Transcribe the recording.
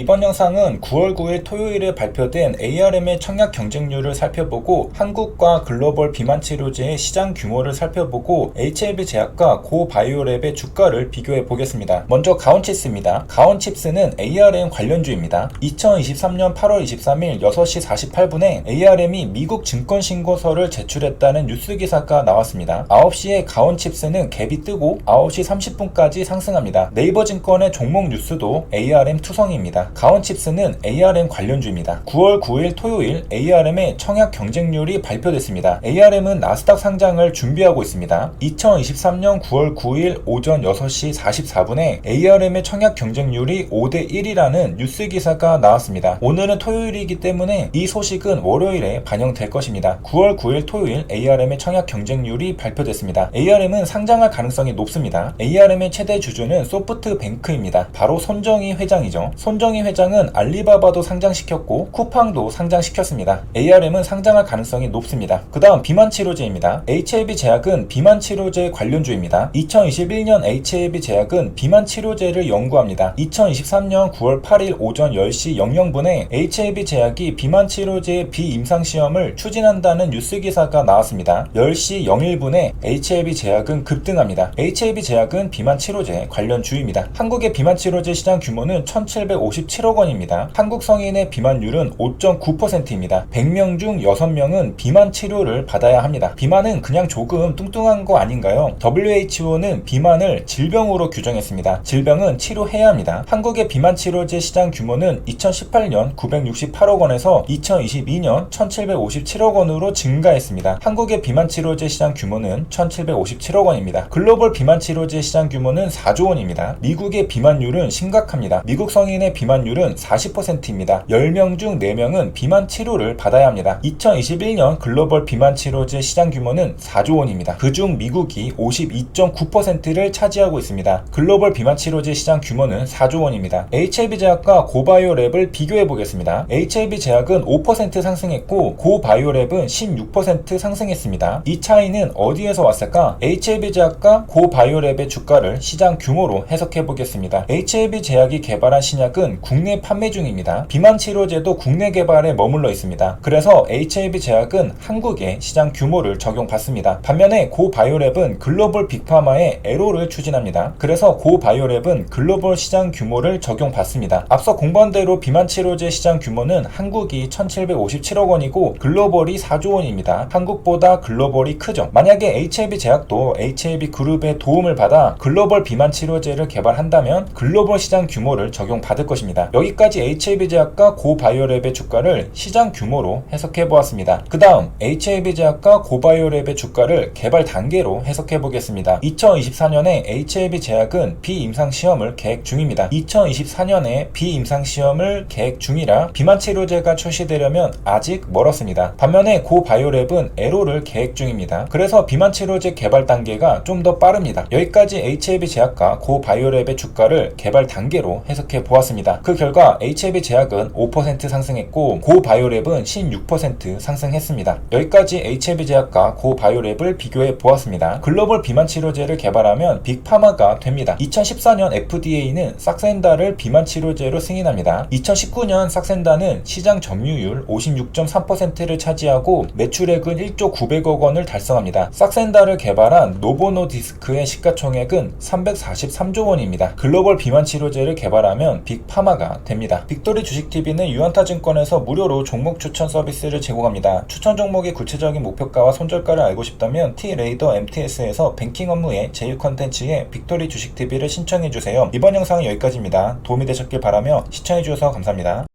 이번 영상은 9월 9일 토요일에 발표된 ARM의 청약 경쟁률을 살펴보고 한국과 글로벌 비만 치료제의 시장 규모를 살펴보고 HIV 제약과 고바이오랩의 주가를 비교해 보겠습니다. 먼저 가온칩스입니다. 가온칩스는 ARM 관련주입니다. 2023년 8월 23일 6시 48분에 ARM이 미국 증권 신고서를 제출했다는 뉴스 기사가 나왔습니다. 9시에 가온칩스는 갭이 뜨고 9시 30분까지 상승합니다. 네이버 증권의 종목 뉴스도 ARM 투성입니다. 가온칩스는 ARM 관련주입니다. 9월 9일 토요일 ARM의 청약 경쟁률이 발표됐습니다. ARM은 나스닥 상장을 준비하고 있습니다. 2023년 9월 9일 오전 6시 44분에 ARM의 청약 경쟁률이 5대 1이라는 뉴스 기사가 나왔습니다. 오늘은 토요일이기 때문에 이 소식은 월요일에 반영될 것입니다. 9월 9일 토요일 ARM의 청약 경쟁률이 발표됐습니다. ARM은 상장할 가능성이 높습니다. ARM의 최대 주주는 소프트뱅크입니다. 바로 손정희 회장이죠. 손정희 회장은 알리바바도 상장시켰고 쿠팡도 상장시켰습니다. ARM은 상장할 가능성이 높습니다. 그 다음 비만 치료제입니다. HIV 제약은 비만 치료제 관련주입니다. 2021년 HIV 제약은 비만 치료제를 연구합니다. 2023년 9월 8일 오전 10시 00분에 HIV 제약이 비만 치료제 비임상 시험을 추진한다는 뉴스 기사가 나왔습니다. 10시 01분에 HIV 제약은 급등합니다. HIV 제약은 비만 치료제 관련 주입니다. 한국의 비만 치료제 시장 규모는 1,757억 원입니다. 한국 성인의 비만율은 5.9%입니다. 100명 중 6명은 비만 치료를 받아야 합니다. 비만은 그냥 조금 뚱뚱한 거 아닌가요? WHO는 비만을 질병으로 규정했습니다. 질병은 치료해야 합니다. 한국의 비만 치료제 시장 규모는 2018년 968억 원에서 2022년 1757억 원으로 증가했습니다. 한국의 비만 치료제 시장 규모는 1757억 원입니다. 글로벌 비만 치료제 시장 규모는 4조 원입니다. 미국의 비만율은 심각합니다. 미국 성인의 비만 율은 40%입니다. 10명 중 4명은 비만 치료를 받아야 합니다. 2021년 글로벌 비만 치료제 시장 규모는 4조 원입니다. 그중 미국이 52.9%를 차지하고 있습니다. 글로벌 비만 치료제 시장 규모는 4조 원입니다. HIV 제약과 고바이오랩을 비교해 보겠습니다. HIV 제약은 5% 상승했고 고바이오랩은 16% 상승했습니다. 이 차이는 어디에서 왔을까? HIV 제약과 고바이오랩의 주가를 시장 규모로 해석해 보겠습니다. HIV 제약이 개발한 신약은 국내 판매 중입니다. 비만 치료제도 국내 개발에 머물러 있습니다. 그래서 HIV 제약은 한국의 시장 규모를 적용받습니다. 반면에 고바이오랩은 글로벌 빅파마의 에로를 추진합니다. 그래서 고바이오랩은 글로벌 시장 규모를 적용받습니다. 앞서 공부한 대로 비만 치료제 시장 규모는 한국이 1757억 원이고 글로벌이 4조 원입니다. 한국보다 글로벌이 크죠. 만약에 HIV 제약도 HIV 그룹의 도움을 받아 글로벌 비만 치료제를 개발한다면 글로벌 시장 규모를 적용받을 것입니다. 여기까지 HIV 제약과 고바이오랩의 주가를 시장 규모로 해석해 보았습니다. 그 다음 HIV 제약과 고바이오랩의 주가를 개발 단계로 해석해 보겠습니다. 2024년에 HIV 제약은 비임상 시험을 계획 중입니다. 2024년에 비임상 시험을 계획 중이라 비만 치료제가 출시되려면 아직 멀었습니다. 반면에 고바이오랩은 에로를 계획 중입니다. 그래서 비만 치료제 개발 단계가 좀 더 빠릅니다. 여기까지 HIV 제약과 고바이오랩의 주가를 개발 단계로 해석해 보았습니다. 그 결과 HIV 제약은 5% 상승했고 고바이오랩은 16% 상승했습니다. 여기까지 HIV 제약과 고바이오랩을 비교해 보았습니다. 글로벌 비만 치료제를 개발하면 빅파마가 됩니다. 2014년 FDA는 싹센다를 비만 치료제로 승인합니다. 2019년 싹센다는 시장 점유율 56.3%를 차지하고 매출액은 1조 900억 원을 달성합니다. 싹센다를 개발한 노보노디스크의 시가총액은 343조 원입니다. 글로벌 비만 치료제를 개발하면 빅파마 가 됩니다. 빅토리 주식TV는 유한타 증권에서 무료로 종목 추천 서비스를 제공합니다. 추천 종목의 구체적인 목표가와 손절가를 알고 싶다면 T레이더 MTS에서 뱅킹 업무의 제휴 컨텐츠에 빅토리 주식TV를 신청해주세요. 이번 영상은 여기까지입니다. 도움이 되셨길 바라며 시청해주셔서 감사합니다.